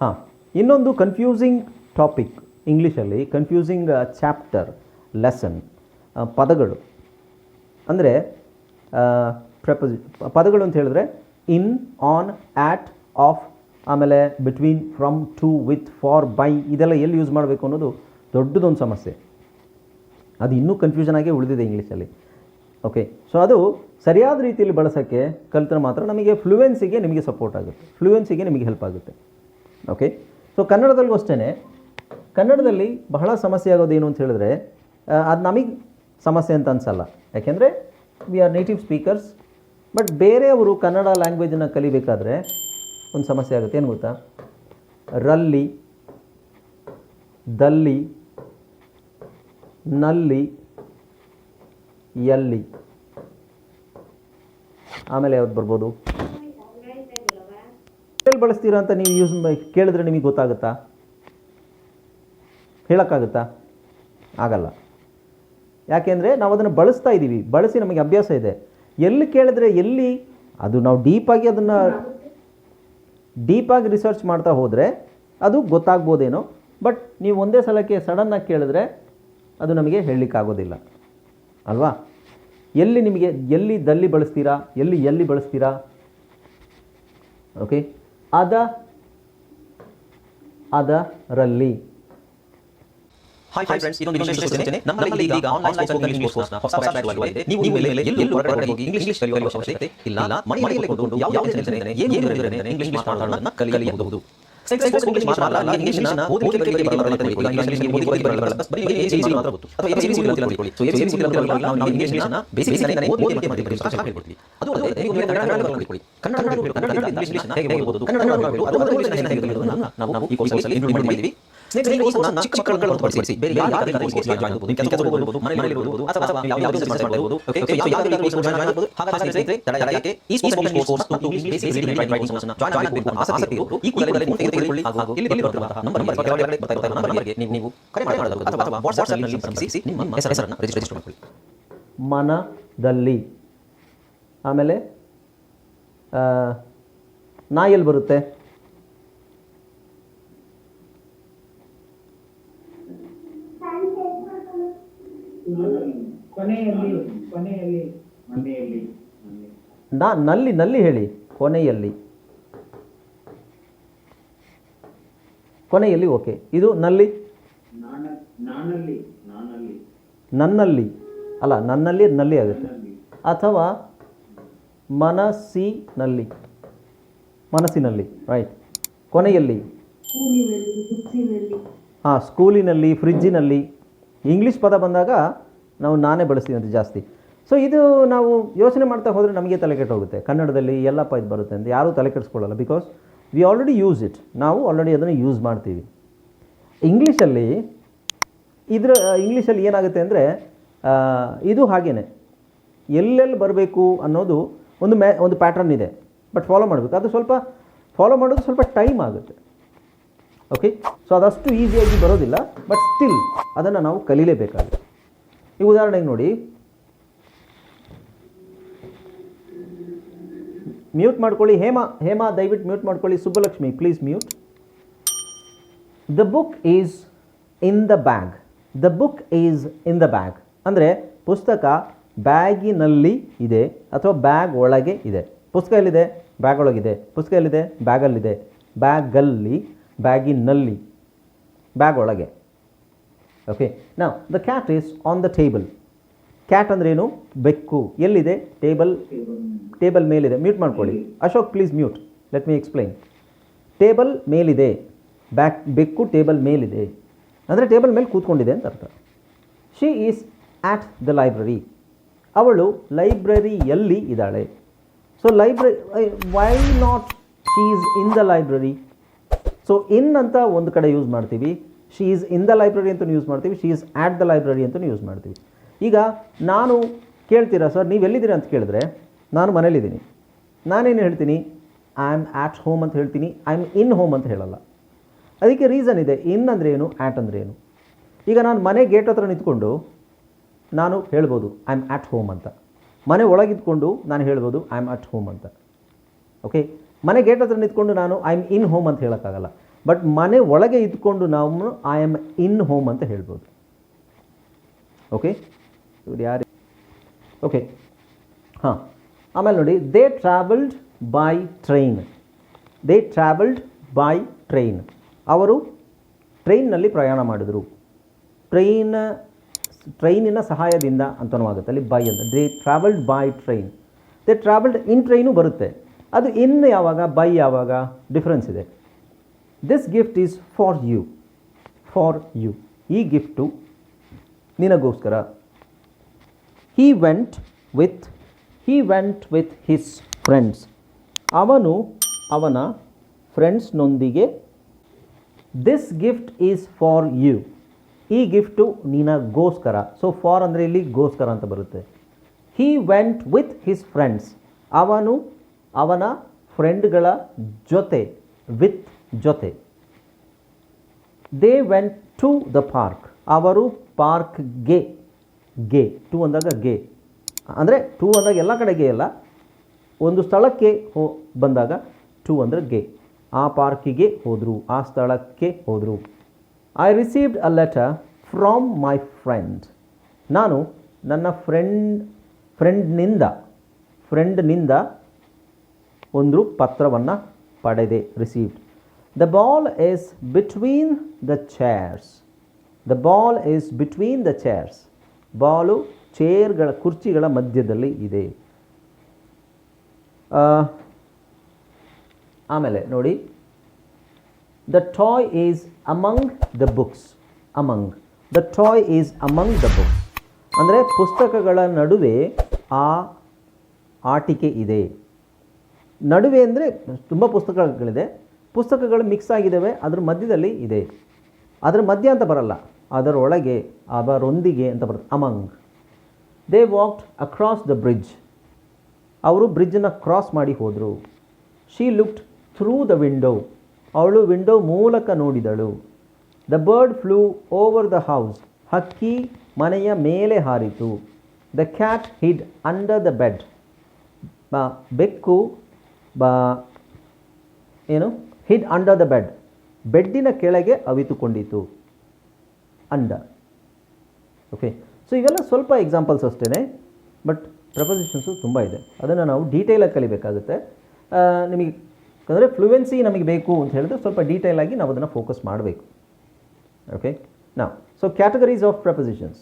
ಹಾಂ, ಇನ್ನೊಂದು confusing topic ಇಂಗ್ಲೀಷಲ್ಲಿ ಕನ್ಫ್ಯೂಸಿಂಗ್ ಚಾಪ್ಟರ್ ಲೆಸನ್ ಪದಗಳು. ಅಂದರೆ ಪ್ರಪೋಸಿ ಪದಗಳು ಅಂತ ಹೇಳಿದ್ರೆ ಇನ್ ಆನ್ ಆಟ್ ಆಫ್ ಆಮೇಲೆ between from to with for by ಇದೆಲ್ಲ ಎಲ್ಲಿ ಯೂಸ್ ಮಾಡಬೇಕು ಅನ್ನೋದು ದೊಡ್ಡದೊಂದು ಸಮಸ್ಯೆ. ಅದು ಇನ್ನೂ ಕನ್ಫ್ಯೂಷನ್ ಆಗಿ ಉಳಿದಿದೆ ಇಂಗ್ಲೀಷಲ್ಲಿ ಓಕೆ ಸೊ ಅದು ಸರಿಯಾದ ರೀತಿಯಲ್ಲಿ ಬಳಸೋಕ್ಕೆ ಕಲಿತರೆ ಮಾತ್ರ ನಮಗೆ ಫ್ಲೂಯೆನ್ಸಿಗೆ ನಿಮಗೆ ಸಪೋರ್ಟ್ ಆಗುತ್ತೆ. ಫ್ಲೂಯೆನ್ಸಿಗೆ ನಿಮಗೆ ಹೆಲ್ಪ್ ಆಗುತ್ತೆ. ಓಕೆ ಸೊ ಕನ್ನಡದಲ್ಲೂ ಅಷ್ಟೇ ಕನ್ನಡದಲ್ಲಿ ಬಹಳ ಸಮಸ್ಯೆ ಆಗೋದು ಏನು ಅಂತ ಹೇಳಿದ್ರೆ ಅದು ನಮಗೆ ಸಮಸ್ಯೆ ಅಂತ ಅನಿಸಲ್ಲ. ಯಾಕೆಂದರೆ we are native speakers but ಬೇರೆಯವರು ಕನ್ನಡ ಲ್ಯಾಂಗ್ವೇಜನ್ನು ಕಲಿಬೇಕಾದ್ರೆ ಒಂದು ಸಮಸ್ಯೆ ಆಗುತ್ತೆ. ಏನು ಗೊತ್ತಾ? ರಲ್ಲಿ, ದಲ್ಲಿ, ನಲ್ಲಿ ಎಲ್ಲಿ ಆಮೇಲೆ ಯಾವ್ದು ಬರ್ಬೋದು? ಬಳಸ್ತೀರಾ ಅಂತ ನೀವು ಯೂಸ್ ಕೇಳಿದ್ರೆ ನಿಮಗೆ ಗೊತ್ತಾಗುತ್ತಾ? ಹೇಳೋಕ್ಕಾಗುತ್ತಾ? ಆಗಲ್ಲ. ಯಾಕೆಂದರೆ ನಾವು ಅದನ್ನು ಬಳಸ್ತಾ ಇದ್ದೀವಿ. ಬಳಸಿ ನಮಗೆ ಅಭ್ಯಾಸ ಇದೆ. ಎಲ್ಲಿ ಕೇಳಿದ್ರೆ ಎಲ್ಲಿ ಅದು ನಾವು ಡೀಪಾಗಿ ಅದನ್ನು ಡೀಪಾಗಿ ರಿಸರ್ಚ್ ಮಾಡ್ತಾ ಹೋದರೆ ಅದು ಗೊತ್ತಾಗ್ಬೋದೇನೋ. ಬಟ್ ನೀವು ಒಂದೇ ಸಲಕ್ಕೆ ಸಡನ್ನಾಗಿ ಕೇಳಿದ್ರೆ ಅದು ನಮಗೆ ಹೇಳಲಿಕ್ಕಾಗೋದಿಲ್ಲ. ಅಲ್ವಾ? ಎಲ್ಲಿ ನಿಮಗೆ, ಎಲ್ಲಿ ದಲ್ಲಿ ಬಳಸ್ತೀರಾ? ಎಲ್ಲಿ ಎಲ್ಲಿ ಬಳಸ್ತೀರಾ? ಓಕೆ ಅದ ಅದರಲ್ಲಿ. ಹಾಯ್ ಹಾಯ್ ಫ್ರೆಂಡ್ಸ್ ಇದೊಂದು ವಿಶೇಷ ಸೂಚನೆ ನಮ್ಮಲ್ಲಿ ಈಗ ಆನ್ಲೈನ್ ಸ್ಪೋಕನ್ ಇಂಗ್ಲಿಷ್ ಕೋರ್ಸ್ನ ಹೊಸ ಬ್ಯಾಚ್ ಆಗಿದೆ ನೀವು ಮೇಲೆ ಎಲ್ಲೂ ಹೊರಗಡೆ ಹೋಗಿ ಇಂಗ್ಲಿಷ್ ಕಲಿಯುವ ಅವಶ್ಯಕತೆ ಇಲ್ಲ ಮನೆಯಲ್ಲೇ ಕೂತ್ಕೊಂಡು ಯಾವ ಟೆನ್ಷನ್ ಇಲ್ಲದೆ ಏನು ಇಂಗ್ಲಿಷ್ ಕಲಿಯಬಹುದು. ಇಂಗ್ಲಿಷ್ ಮಾತ್ರ ಇಂಗ್ಲಿಷ್ನ ಓದಿ ಕಲಿಕೆ ಬರಲ್ಲ ತಿಳ್ಕೊಳ್ಳಿ ಇಂಗ್ಲಿಷ್ ಓದಿ ಓದಿ ಬರಲ್ಲ ಬರೀ ಎಬಿಸಿಡಿ ಮಾತ್ರ ಗೊತ್ತು ಅಥವಾ ಎಬಿಸಿಡಿ ಗೊತ್ತಿಲ್ಲ ತಿಳ್ಕೊಳ್ಳಿ ಸೊ ಎಬಿಸಿಡಿ ಗೊತ್ತಿಲ್ಲ ನಾವು ಇಂಗ್ಲಿಷ್ನ ಬೇಸಿಕ್ ಆಗಿ ಓದಿ ಓದಿ ಮಾಡ್ತೀವಿ ಅಂತ ಹೇಳ್ಕೊಡ್ತೀವಿ ಅದು ಅಲ್ಲದೆ ನೀವು ಕನ್ನಡ ತಿಳ್ಕೊಳ್ಳಿ ಕನ್ನಡ ಕನ್ನಡ ಇಂಗ್ಲಿಷ್ನ ಹೇಗೆ ಓದೋದು ಕನ್ನಡ ಕನ್ನಡ ಅದರ ಹೇಗೆ ಓದೋದನ್ನ ನಾವು ಈ ಕೋರ್ಸಲ್ಲಿ ಇಂಪ್ಲಿಮೆಂಟ್ ಮಾಡಿದ್ದೀವಿ ಸ್ನೇಹಿತರೆ ಈ ಕೋರ್ಸ್ನ ಚಿಕ್ಕ ಆಮೇಲೆ ಮಕ್ಕಳನ್ನು ಹೊರತುಪಡಿಸಿ ಬೇರೆ ಯಾವ ಯಾವುದೇ ಆಮೇಲೆ ಮಾಡಬಹುದು ಓಕೆ ಸೊ ಯಾವ ಯಾವ ಕೋರ್ಸ್ ಜಾಯ್ನ್ ಆಗಬಹುದು ಹಾಗಾದ್ರೆ ಸ್ನೇಹಿತರೆ ತಡ ಯಾಕೆ ಈ ಸ್ಪೋಕನ್ ಕೋರ್ಸ್ ಮತ್ತು English basic reading writing course ಅನ್ನು ಜಾಯ್ನ್ ಆಗಬೇಕು ಅಂತ ಆಸಕ್ತಿ ಇರೋರು ಈ ಕೂಡಲೇ ನೀವು ತೆಗೆದುಕೊಳ್ಳಿ ಹಾಗೂ ಇಲ್ಲಿ ಬರುವಂತಹ ನಂಬರ್ ನಂಬರ್ ಕೆಳಗಡೆ ಬರ್ತಾ ಇರುವ ನಂಬರ್ಗೆ ನೀವು ನೀವು ಕರೆ ಮಾಡಬಹುದು ಅಥವಾ ವಾಟ್ಸ್ಆಪ್ನಲ್ಲಿ ಸಂಪರ್ಕಿಸಿ ನಿಮ್ಮ ಹೆಸರನ್ನು ರಿಜಿಸ್ಟರ್ ಮಾಡಿಕೊಳ್ಳಿ ಮನದಲ್ಲಿ ಆಮೇಲೆ ಆ, ನಾ ಎಲ್ಲಿ ಬರುತ್ತೆ ಕೊನೆಯಲ್ಲಿ ಕೊನೆಯಲ್ಲಿ. ಮನೆಯಲ್ಲಿ ಮನೆ. ನಾ ನಲ್ಲಿ ನಲ್ಲಿ ಹೇಳಿ ಕೊನೆಯಲ್ಲಿ. ಕೊನೆಯಲ್ಲಿ ಓಕೆ. ಇದು ನಲ್ಲಿ? ನಾನಲ್ಲಿ ನಾನಲ್ಲಿ. ನನ್ನಲ್ಲಿ. ಅಲ್ಲ ನನ್ನಲ್ಲಿ ನಲ್ಲಿ ಆಗುತ್ತೆ. ಅಥವಾ ಮನಸ್ಸಿನಲ್ಲಿ. ಮನಸ್ಸಿನಲ್ಲಿ ರೈಟ್ ಕೊನೆಯಲ್ಲಿ. ಹಾಂ ಸ್ಕೂಲಿನಲ್ಲಿ ಫ್ರಿಜ್ಜಿನಲ್ಲಿ. ಇಂಗ್ಲೀಷ್ ಪದ ಬಂದಾಗ ನಾವು ನಾನೇ ಬಳಸ್ತೀವಿ ಅಂತ ಜಾಸ್ತಿ. ಸೊ ಇದು ನಾವು ಯೋಚನೆ ಮಾಡ್ತಾ ಹೋದರೆ ನಮಗೆ ತಲೆ ಕೆಟ್ಟೋಗುತ್ತೆ ಕನ್ನಡದಲ್ಲಿ ಎಲ್ಲಪ್ಪ ಇದು ಬರುತ್ತೆ ಅಂತ ಯಾರೂ ತಲೆ ಕೆಡಿಸ್ಕೊಳ್ಳಲ್ಲ because we already use it ನಾವು ಆಲ್ರೆಡಿ ಅದನ್ನು ಯೂಸ್ ಮಾಡ್ತೀವಿ. ಇಂಗ್ಲೀಷಲ್ಲಿ ಇದರ ಇಂಗ್ಲೀಷಲ್ಲಿ ಏನಾಗುತ್ತೆ ಅಂದರೆ ಇದು ಹಾಗೇನೆ. ಎಲ್ಲೆಲ್ಲಿ ಬರಬೇಕು ಅನ್ನೋದು ಒಂದು ಮ್ಯಾ, ಒಂದು ಪ್ಯಾಟ್ರನ್ ಇದೆ. ಬಟ್ ಫಾಲೋ ಮಾಡಬೇಕು. ಅದು ಸ್ವಲ್ಪ ಫಾಲೋ ಮಾಡೋದು ಸ್ವಲ್ಪ ಟೈಮ್ ಆಗುತ್ತೆ. ಓಕೆ ಸೊ ಅದಷ್ಟು ಈಸಿಯಾಗಿ ಬರೋದಿಲ್ಲ. ಬಟ್ ಸ್ಟಿಲ್ ಅದನ್ನು ನಾವು ಕಲೀಲೇಬೇಕಾಗುತ್ತೆ. ಈ ಉದಾಹರಣೆಗೆ ನೋಡಿ. ಮ್ಯೂಟ್ ಮಾಡ್ಕೊಳ್ಳಿ. ಹೇಮಾ ಹೇಮಾ, ದಯವಿಟ್ಟು ಮ್ಯೂಟ್ ಮಾಡ್ಕೊಳ್ಳಿ. Subbalakshmi please mute the book is in the bag the book is in the bag ಅಂದರೆ ಪುಸ್ತಕ ಬ್ಯಾಗಿನಲ್ಲಿ ಇದೆ ಅಥವಾ ಬ್ಯಾಗ್ ಒಳಗೆ ಇದೆ. ಪುಸ್ತಕ ಎಲ್ಲಿದೆ? ಬ್ಯಾಗ್ ಒಳಗಿದೆ. ಪುಸ್ತಕ ಎಲ್ಲಿದೆ? ಬ್ಯಾಗಲ್ಲಿದೆ. ಬ್ಯಾಗಲ್ಲಿ, ಬ್ಯಾಗಿನಲ್ಲಿ. ಬ್ಯಾಗ್ ಒಳಗೆ. ಓಕೆ ನಾ the cat is on the table cat ಅಂದ್ರೇನು ಬೆಕ್ಕು. ಎಲ್ಲಿದೆ? ಟೇಬಲ್ ಟೇಬಲ್ ಮೇಲಿದೆ. ಮ್ಯೂಟ್ ಮಾಡ್ಕೊಳ್ಳಿ. Ashok please mute let me explain table ಮೇಲಿದೆ. ಬ್ಯಾಕ್ ಬೆಕ್ಕು ಟೇಬಲ್ ಮೇಲಿದೆ. ಅಂದರೆ ಟೇಬಲ್ ಮೇಲೆ ಕೂತ್ಕೊಂಡಿದೆ ಅಂತ ಅರ್ಥ. She is at the library ಅವಳು ಲೈಬ್ರರಿಯಲ್ಲಿ ಇದ್ದಾಳೆ. So library why not she is in the library so in ಅಂತ ಒಂದು ಕಡೆ ಯೂಸ್ ಮಾಡ್ತೀವಿ. She is in the library ಅಂತ ಯೂಸ್ ಮಾಡ್ತೀವಿ. She is at the library ಅಂತ ಯೂಸ್ ಮಾಡ್ತೀವಿ. ಈಗ ನಾನು ಕೇಳ್ತೀರಾ ಸರ್ ನೀವು ಎಲ್ಲಿದ್ದೀರಾ ಅಂತ ಕೇಳಿದ್ರೆ ನಾನು ಮನೇಲಿದ್ದೀನಿ. ನಾನೇನು ಹೇಳ್ತೀನಿ? ಐ ಆಮ್ ಆಟ್ ಹೋಮ್ ಅಂತ ಹೇಳ್ತೀನಿ. ಐ ಆಮ್ ಇನ್ ಹೋಮ್ ಅಂತ ಹೇಳಲ್ಲ. ಅದಕ್ಕೆ ರೀಸನ್ ಇದೆ. ಇನ್ ಅಂದರೆ ಏನು? ಆಟ್ ಅಂದರೆ ಏನು? ಈಗ ನಾನು ಮನೆ ಗೇಟ್ ಹತ್ರ ನಿಂತ್ಕೊಂಡು ನಾನು ಹೇಳ್ಬೋದು ಐ ಆಮ್ ಆಟ್ ಹೋಮ್ ಅಂತ. ಮನೆ ಒಳಗಿದ್ಕೊಂಡು ನಾನು ಹೇಳ್ಬೋದು ಐ ಆಮ್ ಅಟ್ ಹೋಮ್ ಅಂತ. ಓಕೆ ಮನೆ ಗೇಟ್ ಹತ್ರ ನಿಂತ್ಕೊಂಡು ನಾನು ಐ ಆಮ್ ಇನ್ ಹೋಮ್ ಅಂತ ಹೇಳೋಕ್ಕಾಗಲ್ಲ. ಬಟ್ ಮನೆ ಒಳಗೆ ಇದ್ಕೊಂಡು ನಾವು ಐ ಆಮ್ ಇನ್ ಹೋಮ್ ಅಂತ ಹೇಳ್ಬೋದು. ಓಕೆ ಇವ್ರು ಯಾರು? ಓಕೆ ಹಾಂ. ಆಮೇಲೆ ನೋಡಿ they travelled by train they travelled by train ಅವರು ಟ್ರೈನ್ನಲ್ಲಿ ಪ್ರಯಾಣ ಮಾಡಿದರು. ಟ್ರೈನ್ ಟ್ರೈನಿನ ಸಹಾಯದಿಂದ ಅಂತನೂ ಆಗುತ್ತೆ. ಅಲ್ಲಿ ಬೈ ಅಂತ. They travelled by train they travelled in train ಬರುತ್ತೆ. ಅದು ಇನ್ ಯಾವಾಗ ಬೈ ಯಾವಾಗ ಡಿಫ್ರೆನ್ಸ್ ಇದೆ. This gift is for you for you ಈ ಗಿಫ್ಟು ನಿನಗೋಸ್ಕರ. He went with he went with his friends ಅವನು ಅವನ ಫ್ರೆಂಡ್ಸ್ನೊಂದಿಗೆ this gift is for you ಈ ಗಿಫ್ಟು ನಿನಗೋಸ್ಕರ. ಸೊ ಫಾರ್ ಅಂದರೆ ಇಲ್ಲಿ ಗೋಸ್ಕರ ಅಂತ ಬರುತ್ತೆ. He went with his friends ಅವನು ಅವನ ಫ್ರೆಂಡ್ಗಳ ಜೊತೆ ವಿತ್ ಜೊತೆ. They went to the park ಅವರು ಪಾರ್ಕ್ಗೆ, ಗೆ ಟು ಅಂದಾಗ ಗೆ. ಅಂದರೆ ಟು ಅಂದಾಗ ಎಲ್ಲ ಕಡೆಗೆ ಅಲ್ಲ. ಒಂದು ಸ್ಥಳಕ್ಕೆ ಹೋ, ಬಂದಾಗ ಟು ಅಂದರೆ ಗೆ. ಆ ಪಾರ್ಕಿಗೆ ಹೋದರು, ಆ ಸ್ಥಳಕ್ಕೆ ಹೋದರು. I received a letter from my friend ನಾನು ನನ್ನ ಫ್ರೆಂಡ್ ಫ್ರೆಂಡ್ನಿಂದ ಫ್ರೆಂಡ್ನಿಂದ ಒಂದು ಪತ್ರವನ್ನು ಪಡೆದೆ received the ball is between the chairs the ball is between the chairs ball ಚೇರ್ಗಳ, ಕುರ್ಚಿಗಳ ಮಧ್ಯದಲ್ಲಿ ಇದೆ. ಆಮೇಲೆ ನೋಡಿ. The toy is among the books among the toy is among the books ಅಂದರೆ ಪುಸ್ತಕಗಳ ನಡುವೆ ಆ ಆಟಿಕೆ ಇದೆ. ನಡುವೆ ಅಂದರೆ ತುಂಬ ಪುಸ್ತಕಗಳಿದೆ. ಪುಸ್ತಕಗಳು ಮಿಕ್ಸ್ ಆಗಿದ್ದಾವೆ, ಅದ್ರ ಮಧ್ಯದಲ್ಲಿ ಇದೆ. ಅದರ ಮಧ್ಯ ಅಂತ ಬರಲ್ಲ, ಅದರೊಳಗೆ ಅವರೊಂದಿಗೆ ಅಂತ ಬರುತ್ತೆ among they walked across the bridge ಅವರು ಬ್ರಿಡ್ಜನ್ನು ಕ್ರಾಸ್ ಮಾಡಿ ಹೋದರು. She looked through the window ಅವಳು ವಿಂಡೋ ಮೂಲಕ ನೋಡಿದಳು. The bird flew over the house ಹಕ್ಕಿ ಮನೆಯ ಮೇಲೆ ಹಾರಿತು. The cat hid under the bed ಬ, ಬೆಕ್ಕು, ಬ, ಏನು? ಹಿಡ್ ಅಂಡರ್ ದ ಬೆಡ್ ಬೆಡ್ಡಿನ ಕೆಳಗೆ ಅವಿತುಕೊಂಡಿತು. ಅಂಡ ಓಕೆ ಸೊ ಇವೆಲ್ಲ ಸ್ವಲ್ಪ ಎಕ್ಸಾಂಪಲ್ಸ್ ಅಷ್ಟೇ ಬಟ್ ಪ್ರಪೋಸಿಷನ್ಸು ತುಂಬ ಇದೆ. ಅದನ್ನು ನಾವು ಡೀಟೇಲಾಗಿ ಕಲಿಬೇಕಾಗುತ್ತೆ. ನಿಮಗೆ ಅಂದರೆ ಫ್ಲೂಯೆನ್ಸಿ ನಮಗೆ ಬೇಕು ಅಂತ ಹೇಳಿದ್ರೆ ಸ್ವಲ್ಪ ಡೀಟೇಲಾಗಿ ನಾವು ಅದನ್ನು ಫೋಕಸ್ ಮಾಡಬೇಕು. ಓಕೆ ನಾವು ಸೊ ಕ್ಯಾಟಗರೀಸ್ ಆಫ್ ಪ್ರಪೋಸಿಷನ್ಸ್